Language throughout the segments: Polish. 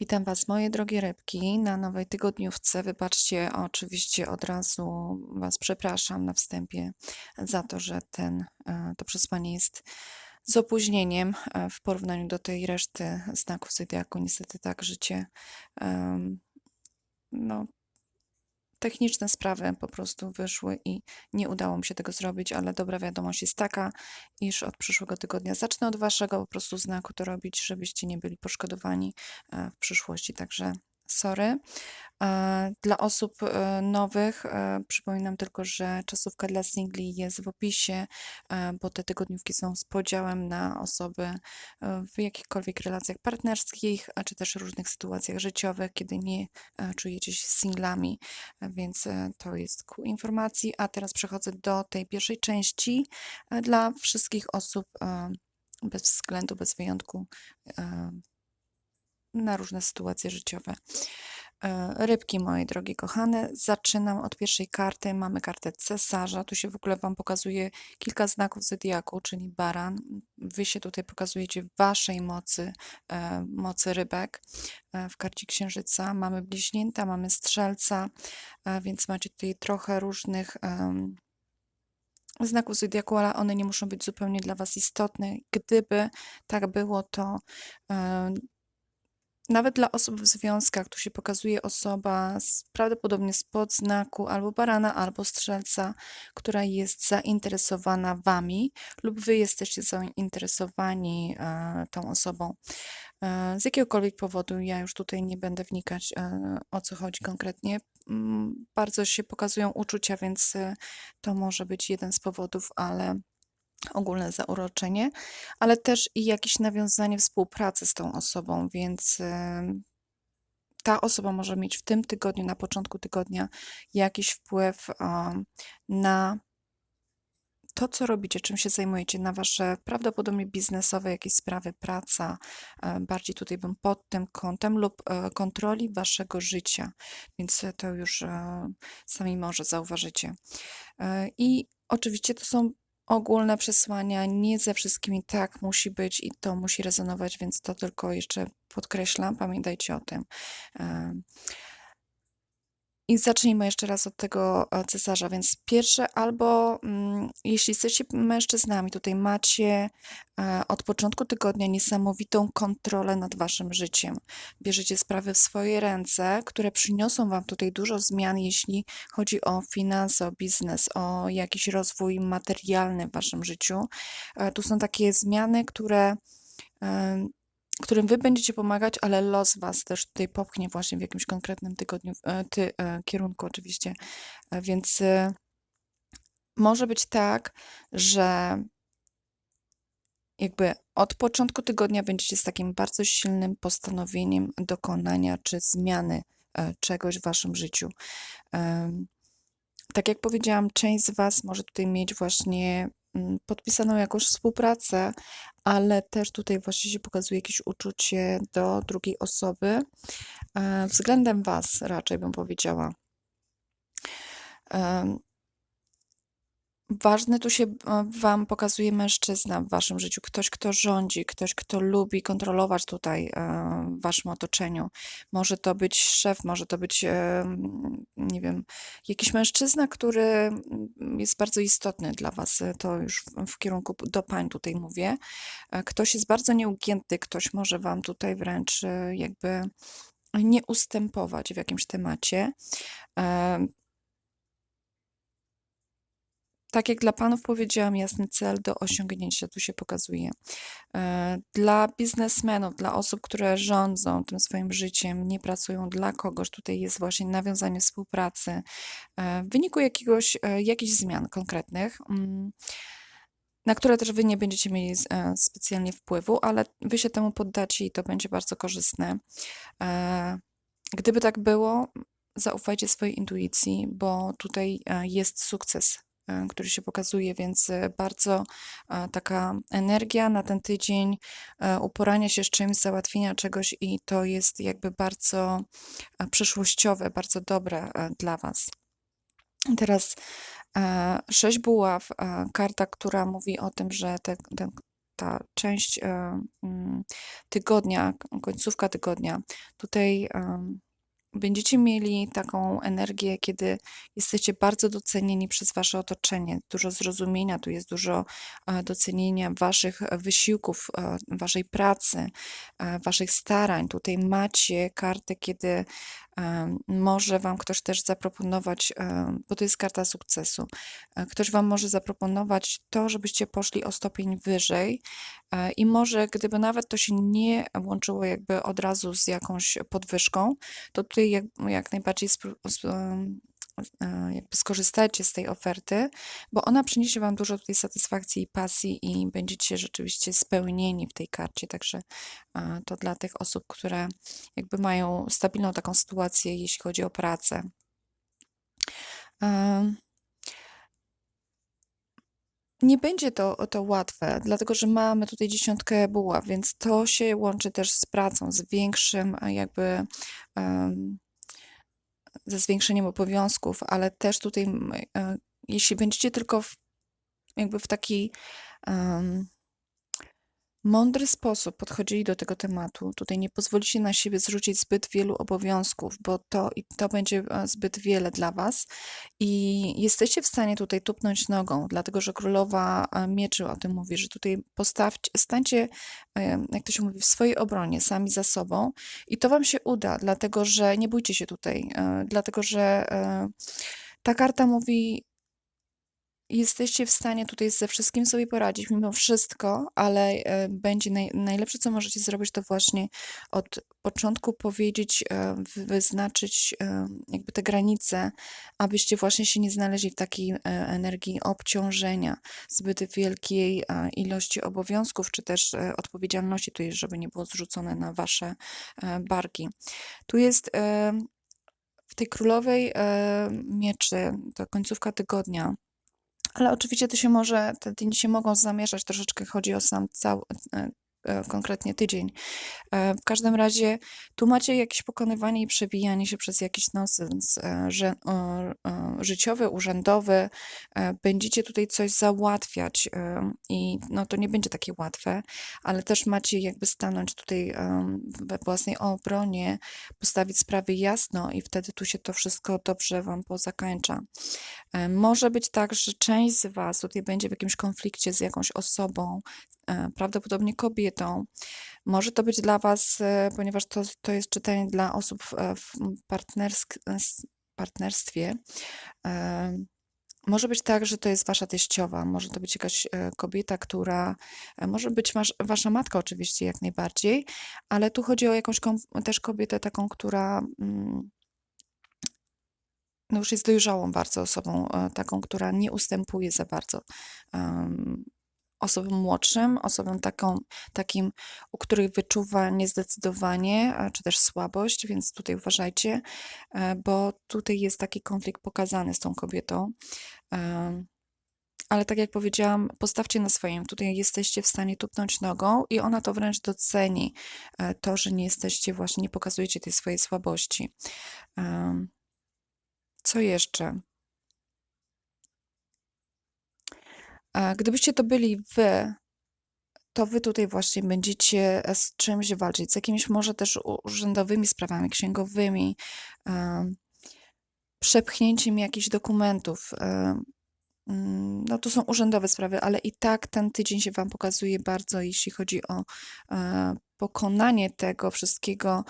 Witam Was, moje drogie rybki, na nowej tygodniówce. Wybaczcie, oczywiście od razu Was przepraszam na wstępie za to, że ten, e, to przesłanie jest z opóźnieniem e, w porównaniu do tej reszty znaków zodiaku. Niestety tak życie, no, techniczne sprawy po prostu wyszły i nie udało mi się tego zrobić, ale dobra wiadomość jest taka, iż od przyszłego tygodnia zacznę od Waszego po prostu znaku to robić, żebyście nie byli poszkodowani e, w przyszłości. Także sorry. E, Dla osób e, nowych e, przypominam tylko, że czasówka dla singli jest w opisie, bo te tygodniówki są z podziałem na osoby w jakichkolwiek relacjach partnerskich, czy też różnych sytuacjach życiowych, kiedy nie czujecie się singlami, więc to jest ku informacji. A teraz przechodzę do tej pierwszej części dla wszystkich osób bez względu, bez wyjątku na różne sytuacje życiowe. E, Rybki moje drogie kochane, zaczynam od pierwszej karty. Mamy kartę cesarza. Tu się w ogóle Wam pokazuje kilka znaków zodiaku, czyli baran. Wy się tutaj pokazujecie Waszej mocy, e, mocy rybek. E, W karcie księżyca mamy bliźnięta, mamy strzelca, więc macie tutaj trochę różnych znaków zodiaku, ale one nie muszą być zupełnie dla Was istotne. Gdyby tak było, to nawet dla osób w związkach, tu się pokazuje osoba z, prawdopodobnie spod znaku albo barana, albo strzelca, która jest zainteresowana wami, lub wy jesteście zainteresowani e, tą osobą. E, z jakiegokolwiek powodu, ja już tutaj nie będę wnikać, e, o co chodzi konkretnie. Mm, Bardzo się pokazują uczucia, więc e, to może być jeden z powodów, ale ogólne zauroczenie, ale też i jakieś nawiązanie współpracy z tą osobą, więc ta osoba może mieć w tym tygodniu, na początku tygodnia, jakiś wpływ na to, co robicie, czym się zajmujecie, na wasze prawdopodobnie biznesowe jakieś sprawy, praca, e, bardziej tutaj bym pod tym kątem lub e, kontroli waszego życia, więc to już e, sami może zauważycie. I oczywiście to są ogólne przesłania, nie ze wszystkimi tak musi być i to musi rezonować, więc to tylko jeszcze podkreślam, pamiętajcie o tym. I zacznijmy jeszcze raz od tego e, cesarza. Więc pierwsze, albo mm, jeśli jesteście mężczyznami, tutaj macie e, od początku tygodnia niesamowitą kontrolę nad waszym życiem. Bierzecie sprawy w swoje ręce, które przyniosą wam tutaj dużo zmian, jeśli chodzi o finanse, o biznes, o jakiś rozwój materialny w waszym życiu. E, Tu są takie zmiany, które którym wy będziecie pomagać, ale los was też tutaj popchnie właśnie w jakimś konkretnym tygodniu, e, ty, e, kierunku oczywiście. E, Więc może być tak, że jakby od początku tygodnia będziecie z takim bardzo silnym postanowieniem dokonania czy zmiany czegoś w waszym życiu. Tak jak powiedziałam, część z was może tutaj mieć właśnie podpisaną jakąś współpracę, ale też tutaj właśnie się pokazuje jakieś uczucie do drugiej osoby, e, względem was raczej bym powiedziała. Ważny tu się e, Wam pokazuje mężczyzna w Waszym życiu, ktoś, kto rządzi, ktoś, kto lubi kontrolować tutaj e, w Waszym otoczeniu. Może to być szef, może to być, e, nie wiem, jakiś mężczyzna, który mm, jest bardzo istotny dla Was. To już w, kierunku do pań tutaj mówię. Ktoś jest bardzo nieugięty, ktoś może Wam tutaj wręcz jakby nie ustępować w jakimś temacie. Tak jak dla panów powiedziałam, jasny cel do osiągnięcia tu się pokazuje. E, Dla biznesmenów, dla osób, które rządzą tym swoim życiem, nie pracują dla kogoś, tutaj jest właśnie nawiązanie współpracy e, w wyniku jakiegoś, e, jakichś zmian konkretnych, mm, na które też wy nie będziecie mieli specjalnie wpływu, ale wy się temu poddacie i to będzie bardzo korzystne. Gdyby tak było, zaufajcie swojej intuicji, bo tutaj jest sukces który się pokazuje, więc e, bardzo e, taka energia na ten tydzień, e, uporania się z czymś, załatwienia czegoś i to jest jakby bardzo e, przyszłościowe, bardzo dobre e, dla Was. Teraz e, sześć buław, e, karta, która mówi o tym, że te, ten ta część e, mm, tygodnia, końcówka tygodnia, tutaj będziecie mieli taką energię, kiedy jesteście bardzo docenieni przez wasze otoczenie. Dużo zrozumienia, tu jest dużo e, docenienia waszych wysiłków, e, waszej pracy, e, waszych starań. Tutaj macie kartę, kiedy może wam ktoś też zaproponować, bo to jest karta sukcesu. E, Ktoś wam może zaproponować to, żebyście poszli o stopień wyżej e, i może gdyby nawet to się nie łączyło jakby od razu z jakąś podwyżką, to tutaj jak, jak najbardziej jakby skorzystajcie z tej oferty, bo ona przyniesie wam dużo tutaj satysfakcji i pasji i będziecie rzeczywiście spełnieni w tej karcie. Także e, to dla tych osób, które jakby mają stabilną taką sytuację, jeśli chodzi o pracę. Nie będzie to, to łatwe, dlatego że mamy tutaj dziesiątkę buław, więc to się łączy też z pracą, z większym a jakby em, ze zwiększeniem obowiązków, ale też tutaj, e, jeśli będziecie tylko w, jakby w taki em, mądry sposób podchodzili do tego tematu, tutaj nie pozwolicie na siebie zrzucić zbyt wielu obowiązków, bo to i to będzie e, zbyt wiele dla was. I jesteście w stanie tutaj tupnąć nogą, dlatego że królowa e, mieczy o tym mówi, że tutaj postawcie, stańcie, e, jak to się mówi, w swojej obronie, sami za sobą. I to wam się uda, dlatego że nie bójcie się tutaj, dlatego że ta karta mówi, jesteście w stanie tutaj ze wszystkim sobie poradzić mimo wszystko, ale e, będzie naj, najlepsze, co możecie zrobić, to właśnie od początku powiedzieć, e, wy- wyznaczyć e, jakby te granice, abyście właśnie się nie znaleźli w takiej energii obciążenia, zbyt wielkiej ilości obowiązków, czy też odpowiedzialności, tutaj, żeby nie było zrzucone na wasze barki. Tu jest w tej królowej mieczy, to końcówka tygodnia, ale oczywiście to się może, te dni się mogą zamieszać, troszeczkę chodzi o sam cały, e, konkretnie tydzień. E, W każdym razie tu macie jakieś pokonywanie i przebijanie się przez jakiś nonsens e, że, życiowy, urzędowy. E, Będziecie tutaj coś załatwiać e, i no to nie będzie takie łatwe, ale też macie jakby stanąć tutaj we własnej obronie, postawić sprawy jasno i wtedy tu się to wszystko dobrze wam pozakańcza. E, Może być tak, że część z Was tutaj będzie w jakimś konflikcie z jakąś osobą, e, prawdopodobnie kobietą. Może to być dla Was, e, ponieważ to, to jest czytanie dla osób w, e, w s- partnerstwie. e, Może być tak, że to jest Wasza teściowa, może to być jakaś e, kobieta, która, e, może być masz, Wasza matka oczywiście jak najbardziej, ale tu chodzi o jakąś też kobietę taką, która mm, no już jest dojrzałą bardzo osobą, e, taką, która nie ustępuje za bardzo em, osobom młodszym, osobom taką, takim, u których wyczuwa niezdecydowanie, e, czy też słabość, więc tutaj uważajcie, e, bo tutaj jest taki konflikt pokazany z tą kobietą. Ale tak jak powiedziałam, postawcie na swoim. Tutaj jesteście w stanie tupnąć nogą i ona to wręcz doceni, e, to, że nie jesteście właśnie, nie pokazujecie tej swojej słabości. Co jeszcze? Gdybyście to byli wy, to wy tutaj właśnie będziecie e, z czymś walczyć, z jakimiś może też urzędowymi sprawami, księgowymi, em, przepchnięciem jakichś dokumentów. em, mm, No to są urzędowe sprawy, ale i tak ten tydzień się wam pokazuje bardzo, jeśli chodzi o e, pokonanie tego wszystkiego.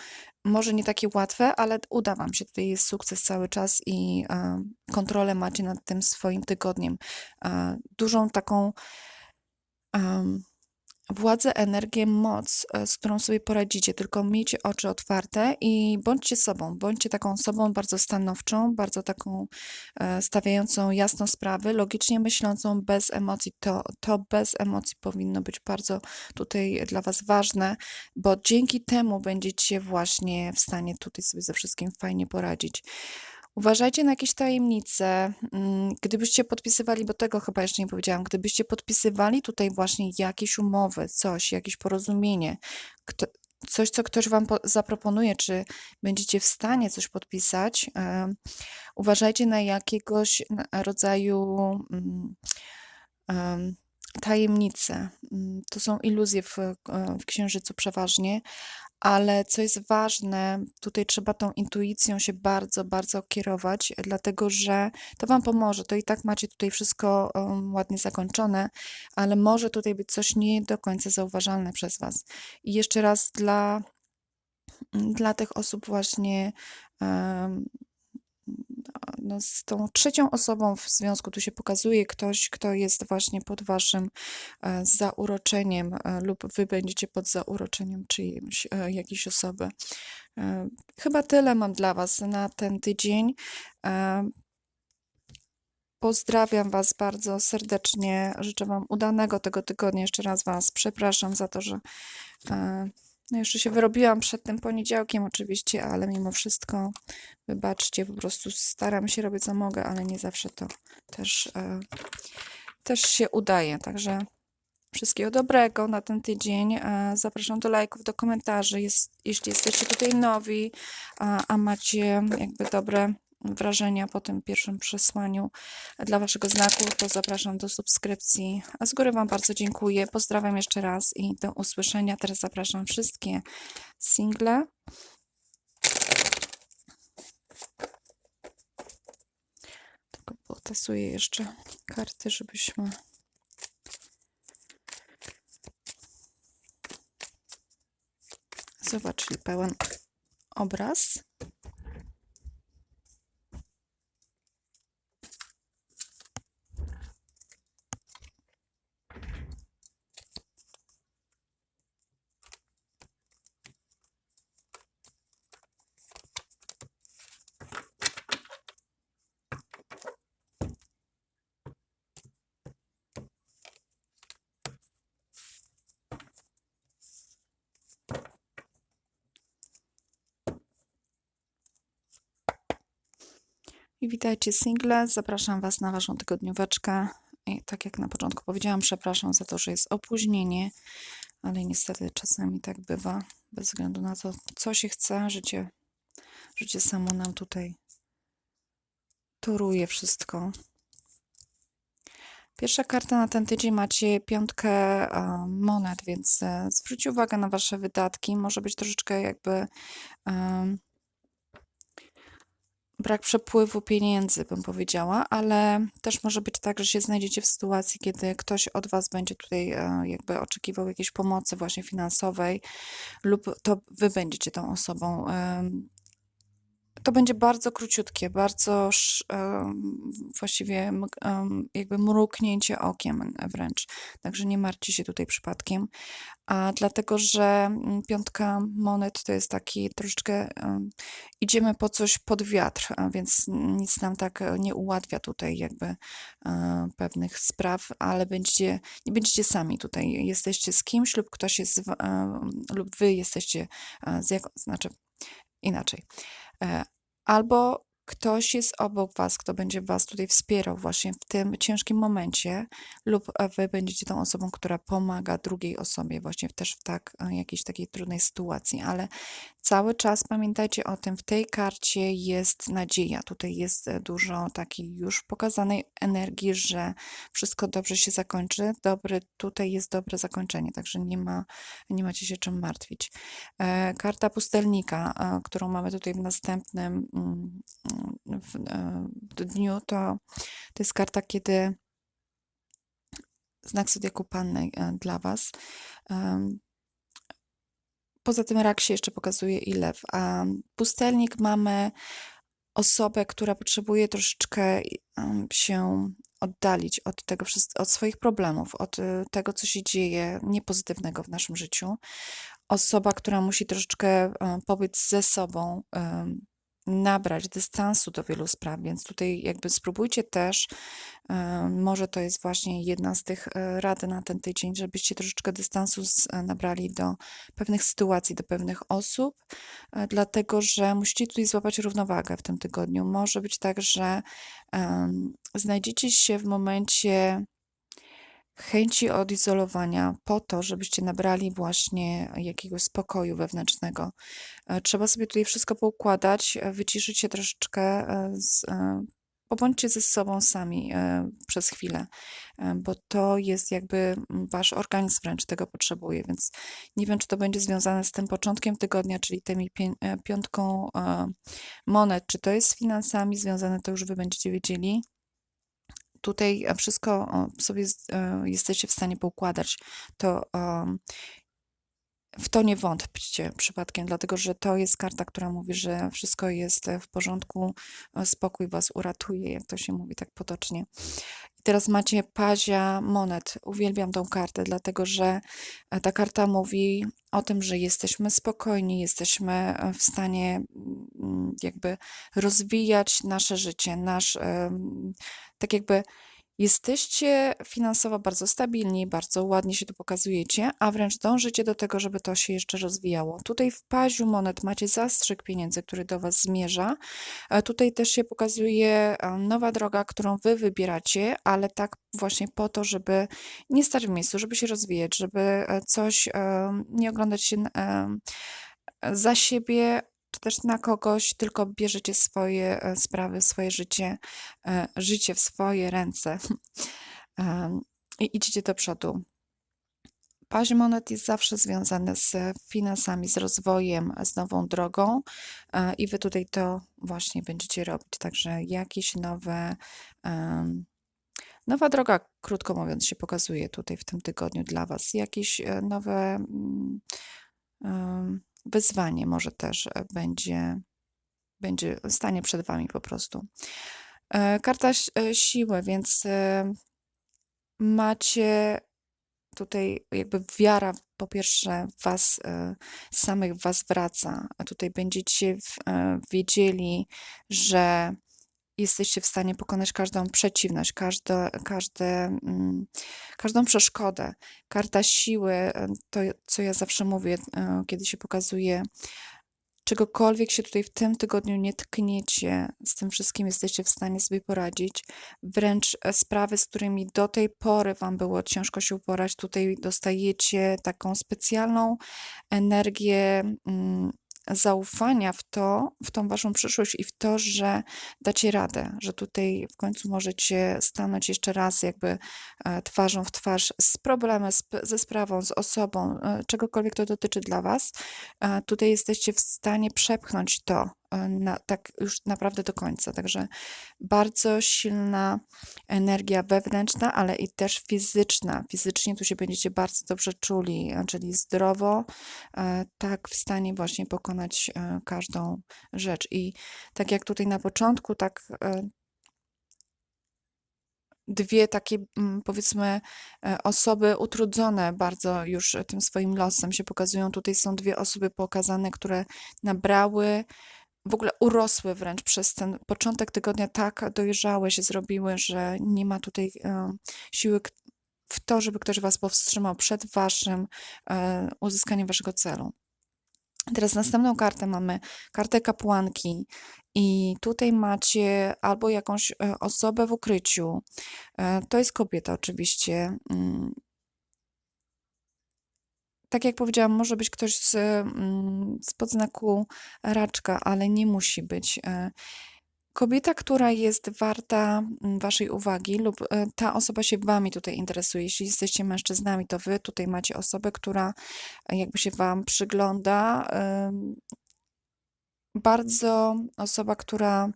Może nie takie łatwe, ale uda wam się. Tutaj jest sukces cały czas i e, kontrolę macie nad tym swoim tygodniem. E, Dużą taką władzę, energię, moc, e, z którą sobie poradzicie. Tylko miejcie oczy otwarte i bądźcie sobą. Bądźcie taką sobą bardzo stanowczą, bardzo taką e, stawiającą jasno sprawy, logicznie myślącą, bez emocji. To, to bez emocji powinno być bardzo tutaj dla Was ważne, bo dzięki temu będziecie właśnie w stanie tutaj sobie ze wszystkim fajnie poradzić. Uważajcie na jakieś tajemnice. Mm, Gdybyście podpisywali, bo tego chyba jeszcze nie powiedziałam, gdybyście podpisywali tutaj właśnie jakieś umowy, coś, jakieś porozumienie, kto, coś, co ktoś wam po- zaproponuje, czy będziecie w stanie coś podpisać, uważajcie na jakiegoś rodzaju em, tajemnice. Mm, To są iluzje w, e, w księżycu przeważnie, ale co jest ważne, tutaj trzeba tą intuicją się bardzo, bardzo kierować, dlatego że to Wam pomoże. To i tak macie tutaj wszystko um, ładnie zakończone, ale może tutaj być coś nie do końca zauważalne przez Was. I jeszcze raz dla, dla tych osób właśnie em, no, z tą trzecią osobą w związku tu się pokazuje ktoś, kto jest właśnie pod waszym e, zauroczeniem e, lub wy będziecie pod zauroczeniem czyimś, e, jakiejś osoby. Chyba tyle mam dla was na ten tydzień. Pozdrawiam Was bardzo serdecznie. Życzę Wam udanego tego tygodnia. Jeszcze raz Was przepraszam za to, że no jeszcze się wyrobiłam przed tym poniedziałkiem, oczywiście, ale mimo wszystko wybaczcie, po prostu staram się robić co mogę, ale nie zawsze to też, e, też się udaje. Także wszystkiego dobrego na ten tydzień. E, Zapraszam do lajków, do komentarzy. Jest, jeśli jesteście tutaj nowi, a, a macie jakby dobre wrażenia po tym pierwszym przesłaniu dla Waszego znaku, to zapraszam do subskrypcji. A z góry Wam bardzo dziękuję. Pozdrawiam jeszcze raz i do usłyszenia. Teraz zapraszam wszystkie single. Tylko potasuję jeszcze karty, żebyśmy. Zobaczyli pełen obraz. I witajcie single. Zapraszam Was na Waszą tygodnióweczkę. I tak jak na początku powiedziałam, przepraszam za to, że jest opóźnienie, ale niestety czasami tak bywa, bez względu na to, co się chce. Życie, życie samo nam tutaj toruje wszystko. Pierwsza karta na ten tydzień macie piątkę monet, więc e, zwróćcie uwagę na Wasze wydatki. Może być troszeczkę jakby em, brak przepływu pieniędzy, bym powiedziała, ale też może być tak, że się znajdziecie w sytuacji, kiedy ktoś od Was będzie tutaj e, jakby oczekiwał jakiejś pomocy właśnie finansowej lub to Wy będziecie tą osobą. To będzie bardzo króciutkie, bardzo właściwie jakby mruknięcie okiem wręcz. Także nie martwcie się tutaj przypadkiem. A dlatego, że mm, piątka monet to jest taki troszeczkę em, idziemy po coś pod wiatr, więc nic nam tak nie ułatwia tutaj jakby e, pewnych spraw, ale będziecie, nie będziecie sami tutaj. Jesteście z kimś lub ktoś jest, lub wy jesteście e, z jaką, znaczy inaczej. E, Albo ktoś jest obok Was, kto będzie Was tutaj wspierał właśnie w tym ciężkim momencie, lub e, Wy będziecie tą osobą, która pomaga drugiej osobie właśnie też w tak e, jakiejś takiej trudnej sytuacji. Ale cały czas pamiętajcie o tym, w tej karcie jest nadzieja. Tutaj jest e, dużo takiej już pokazanej energii, że wszystko dobrze się zakończy. Dobry, tutaj jest dobre zakończenie, także nie ma, nie macie się czym martwić. E, Karta pustelnika, e, którą mamy tutaj w następnym mm, mm, w, e, dniu, to, to jest karta, kiedy znak Zodiaku Panny dla Was. Poza tym rak się jeszcze pokazuje i lew. A pustelnik mamy osobę, która potrzebuje troszeczkę się oddalić od tego, od swoich problemów, od y, tego, co się dzieje niepozytywnego w naszym życiu. Osoba, która musi troszeczkę e, pobyć ze sobą, nabrać dystansu do wielu spraw, więc tutaj jakby spróbujcie też, e, może to jest właśnie jedna z tych e, rad na ten tydzień, żebyście troszeczkę dystansu e, nabrali do pewnych sytuacji, do pewnych osób, dlatego że musicie tutaj złapać równowagę w tym tygodniu. Może być tak, że znajdziecie się w momencie chęci odizolowania po to, żebyście nabrali właśnie jakiegoś spokoju wewnętrznego. E, Trzeba sobie tutaj wszystko poukładać, e, wyciszyć się troszeczkę, e, z, pobądźcie ze sobą sami przez chwilę, bo to jest jakby wasz organizm wręcz tego potrzebuje, więc nie wiem, czy to będzie związane z tym początkiem tygodnia, czyli tymi piątką monet, czy to jest z finansami związane, to już wy będziecie wiedzieli. Tutaj e, wszystko sobie e, jesteście w stanie poukładać. To w to nie wątpcie przypadkiem, dlatego że to jest karta, która mówi, że wszystko jest e, w porządku, spokój was uratuje, jak to się mówi tak potocznie. Teraz macie pazia monet. Uwielbiam tą kartę, dlatego że ta karta mówi o tym, że jesteśmy spokojni, jesteśmy w stanie mm, jakby rozwijać nasze życie, nasz, tak jakby Jesteście finansowo bardzo stabilni, bardzo ładnie się tu pokazujecie, a wręcz dążycie do tego, żeby to się jeszcze rozwijało. Tutaj w paziu monet macie zastrzyk pieniędzy, który do Was zmierza. E, Tutaj też się pokazuje e, nowa droga, którą Wy wybieracie, ale tak właśnie po to, żeby nie stać w miejscu, żeby się rozwijać, żeby e, coś, nie oglądać się za siebie, czy też na kogoś, tylko bierzecie swoje e, sprawy, swoje życie, e, życie w swoje ręce i idziecie do przodu. Paź monet jest zawsze związany z finansami, z rozwojem, z nową drogą e, i wy tutaj to właśnie będziecie robić. Także jakieś nowe, nowa droga, krótko mówiąc, się pokazuje tutaj w tym tygodniu dla was. Jakieś nowe mm, wyzwanie może też e, będzie, będzie stanie przed wami po prostu. E, Karta e, siły, więc macie tutaj jakby wiara po pierwsze w was samych was wraca, a tutaj będziecie wiedzieli, że jesteście w stanie pokonać każdą przeciwność, każde, każde, mm, każdą przeszkodę. Karta siły, e, to co ja zawsze mówię, e, kiedy się pokazuje, czegokolwiek się tutaj w tym tygodniu nie tkniecie, z tym wszystkim jesteście w stanie sobie poradzić. Wręcz e, sprawy, z którymi do tej pory Wam było ciężko się uporać, tutaj dostajecie taką specjalną energię mm, zaufania w to, w tą Waszą przyszłość i w to, że dacie radę, że tutaj w końcu możecie stanąć jeszcze raz jakby e, twarzą w twarz z problemem, z, ze sprawą, z osobą, e, czegokolwiek to dotyczy dla Was. E, Tutaj jesteście w stanie przepchnąć to na, tak już naprawdę do końca. Także bardzo silna energia wewnętrzna, ale i też fizyczna. Fizycznie tu się będziecie bardzo dobrze czuli, e, czyli zdrowo, e, tak w stanie właśnie pokonać e, każdą rzecz. I tak jak tutaj na początku, tak e, dwie takie, mm, powiedzmy, e, osoby utrudzone bardzo już tym swoim losem się pokazują. Tutaj są dwie osoby pokazane, które nabrały, w ogóle urosły wręcz przez ten początek tygodnia, tak dojrzałe się zrobiły, że nie ma tutaj e, siły w to, żeby ktoś was powstrzymał przed waszym e, uzyskaniem waszego celu. Teraz następną kartę mamy kartę kapłanki i tutaj macie albo jakąś e, osobę w ukryciu. To jest kobieta oczywiście. Tak jak powiedziałam, może być ktoś z, mm, z podznaku raczka, ale nie musi być. E, Kobieta, która jest warta mm, waszej uwagi lub e, ta osoba się wami tutaj interesuje. Jeśli jesteście mężczyznami, to wy tutaj macie osobę, która e, jakby się wam przygląda. Bardzo osoba, która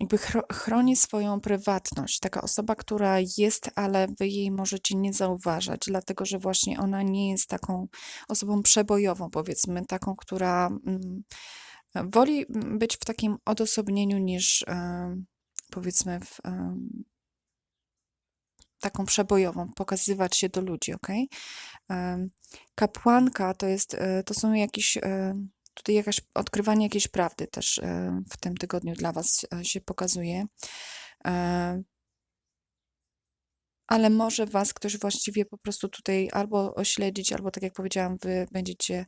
jakby chro- chroni swoją prywatność. Taka osoba, która jest, ale wy jej możecie nie zauważać, dlatego że właśnie ona nie jest taką osobą przebojową, powiedzmy, taką, która mm, woli być w takim odosobnieniu niż em, powiedzmy w, em, taką przebojową, pokazywać się do ludzi, ok? Kapłanka to jest, e, to są jakieś, e, tutaj jakaś, odkrywanie jakiejś prawdy też e, w tym tygodniu dla Was e, się pokazuje. E, Ale może Was ktoś właściwie po prostu tutaj albo ośledzić, albo tak jak powiedziałam, Wy będziecie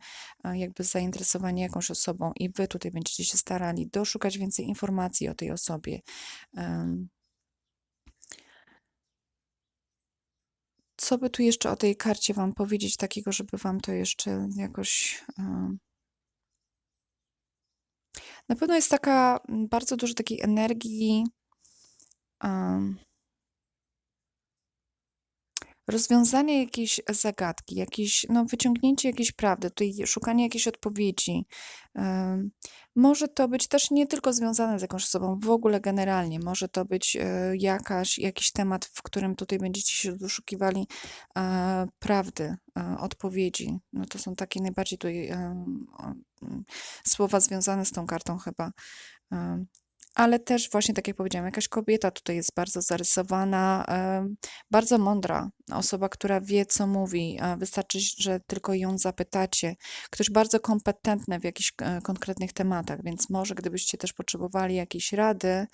jakby zainteresowani jakąś osobą i Wy tutaj będziecie się starali doszukać więcej informacji o tej osobie. Co by tu jeszcze o tej karcie Wam powiedzieć takiego, żeby Wam to jeszcze jakoś... Na pewno jest taka mm, bardzo dużo takiej energii em, rozwiązania jakiejś zagadki, jakieś, no, wyciągnięcie jakiejś prawdy, tutaj szukanie jakiejś odpowiedzi. Może to być też nie tylko związane z jakąś osobą, w ogóle generalnie. Może to być e, jakaś, jakiś temat, w którym tutaj będziecie się doszukiwali e, prawdy, e, odpowiedzi. No to są takie najbardziej tutaj słowa związane z tą kartą chyba. Ale też właśnie tak jak powiedziałam, jakaś kobieta tutaj jest bardzo zarysowana, bardzo mądra, osoba, która wie, co mówi. e, Wystarczy, że tylko ją zapytacie. Ktoś bardzo kompetentny w jakichś e, konkretnych tematach, więc może gdybyście też potrzebowali jakiejś rady,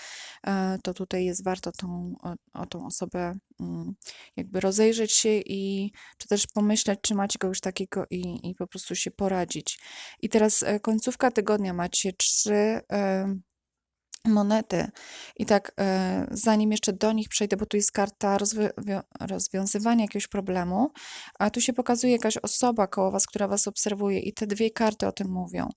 e, to tutaj jest warto tą, o, tą osobę mm, jakby rozejrzeć się i czy też pomyśleć, czy macie kogoś takiego i, i po prostu się poradzić. I teraz końcówka tygodnia macie trzy. Monety. I tak, e, zanim jeszcze do nich przejdę, bo tu jest karta rozwiązywania jakiegoś problemu, a tu się pokazuje jakaś osoba koło was, która was obserwuje i te dwie karty o tym mówią.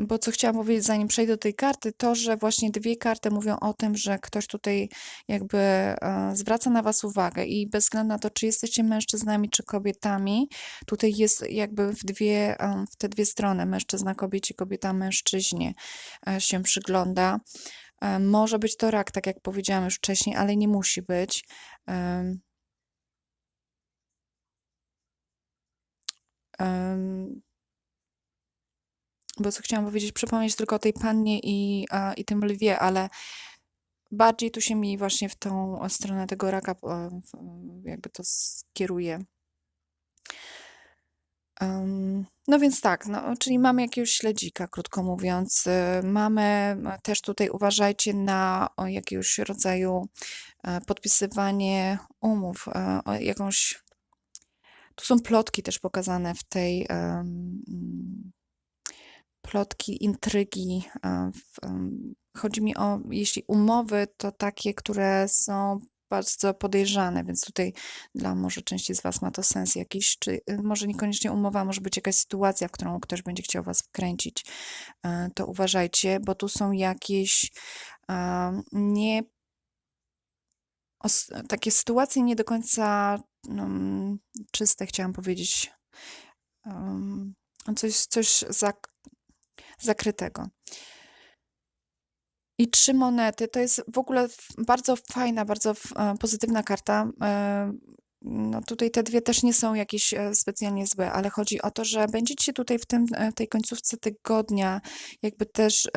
Bo co chciałam powiedzieć, zanim przejdę do tej karty, to, że właśnie dwie karty mówią o tym, że ktoś tutaj jakby e, zwraca na was uwagę i bez względu na to, czy jesteście mężczyznami, czy kobietami, tutaj jest jakby w dwie, e, w te dwie strony, mężczyzna kobiecie, kobieta mężczyźnie e, się przygląda. Może być to rak, tak jak powiedziałam już wcześniej, ale nie musi być. Em, bo co chciałam powiedzieć, przypomnieć tylko o tej pannie i, i tym lwie, ale bardziej tu się mi właśnie w tą stronę tego raka e, jakby to skieruje. Em, No więc tak, no, czyli mamy jakiegoś śledzika, krótko mówiąc. Y, Mamy e, też tutaj, uważajcie na jakiegoś rodzaju e, podpisywanie umów, e, jakąś. Tu są plotki też pokazane w tej plotki, intrygi. e, Chodzi mi o, jeśli umowy, to takie, które są bardzo podejrzane, więc tutaj dla może części z Was ma to sens jakiś, czy y, może niekoniecznie umowa, może być jakaś sytuacja, w którą ktoś będzie chciał Was wkręcić. E, To uważajcie, bo tu są jakieś e, nie takie sytuacje nie do końca mm, czyste, chciałam powiedzieć. Em, Coś, coś zak zakrytego. I trzy monety to jest w ogóle bardzo fajna, bardzo e, pozytywna karta. E, No tutaj te dwie też nie są jakieś e, specjalnie złe, ale chodzi o to, że będziecie tutaj w tym, e, tej końcówce tygodnia jakby też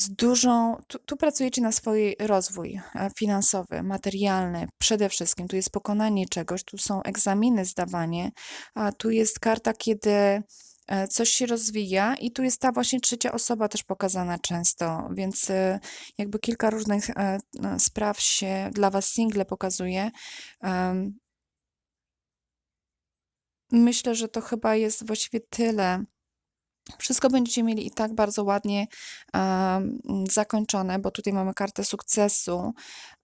z dużą, tu, tu pracujecie na swój rozwój finansowy, materialny, przede wszystkim. Tu jest pokonanie czegoś, tu są egzaminy, zdawanie, a tu jest karta, kiedy coś się rozwija i tu jest ta właśnie trzecia osoba też pokazana często, więc e, jakby kilka różnych e, e, spraw się dla was single pokazuje. Myślę, że to chyba jest właściwie tyle. Wszystko będziecie mieli i tak bardzo ładnie zakończone, bo tutaj mamy kartę sukcesu.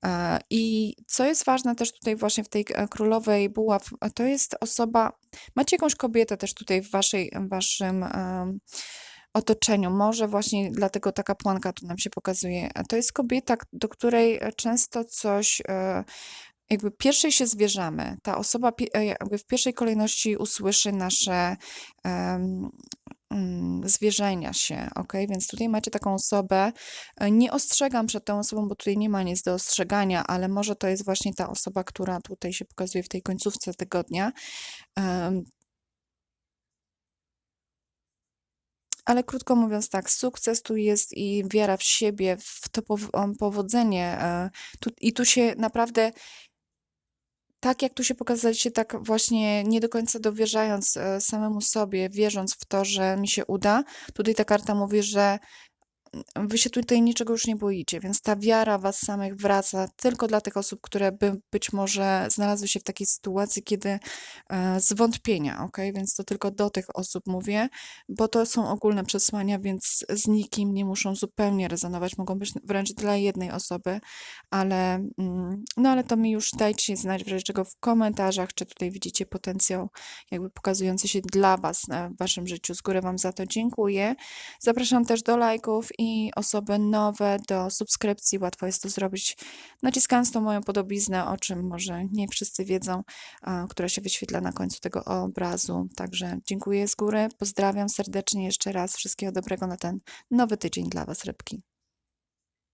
E, I co jest ważne też tutaj właśnie w tej e, królowej buław, e, to jest osoba, macie jakąś kobietę też tutaj w waszej, w waszym otoczeniu. Może właśnie dlatego ta kapłanka tu nam się pokazuje. To jest kobieta, do której często coś e, jakby pierwszej się zwierzamy. Ta osoba jakby w pierwszej kolejności usłyszy nasze zwierzenia się, ok? Więc tutaj macie taką osobę. e, Nie ostrzegam przed tą osobą, bo tutaj nie ma nic do ostrzegania, ale może to jest właśnie ta osoba, która tutaj się pokazuje w tej końcówce tygodnia. Ale krótko mówiąc tak, sukces tu jest i wiara w siebie, w to powodzenie. e, I tu się naprawdę tak jak tu się pokazaliście, tak właśnie nie do końca dowierzając e, samemu sobie, wierząc w to, że mi się uda. Tutaj ta karta mówi, że wy się tutaj niczego już nie boicie, więc ta wiara was samych wraca tylko dla tych osób, które by być może znalazły się w takiej sytuacji, kiedy e, zwątpienia, ok? Więc to tylko do tych osób mówię, bo to są ogólne przesłania, więc z nikim nie muszą zupełnie rezonować, mogą być wręcz dla jednej osoby, ale, mm, no ale to mi już dajcie znać w razie czego w komentarzach, czy tutaj widzicie potencjał jakby pokazujący się dla was e, w waszym życiu. Z góry wam za to dziękuję. Zapraszam też do lajków i osoby nowe do subskrypcji. Łatwo jest to zrobić naciskając tą moją podobiznę, o czym może nie wszyscy wiedzą, która się wyświetla na końcu tego obrazu. Także dziękuję z góry, pozdrawiam serdecznie jeszcze raz. Wszystkiego dobrego na ten nowy tydzień dla Was, rybki.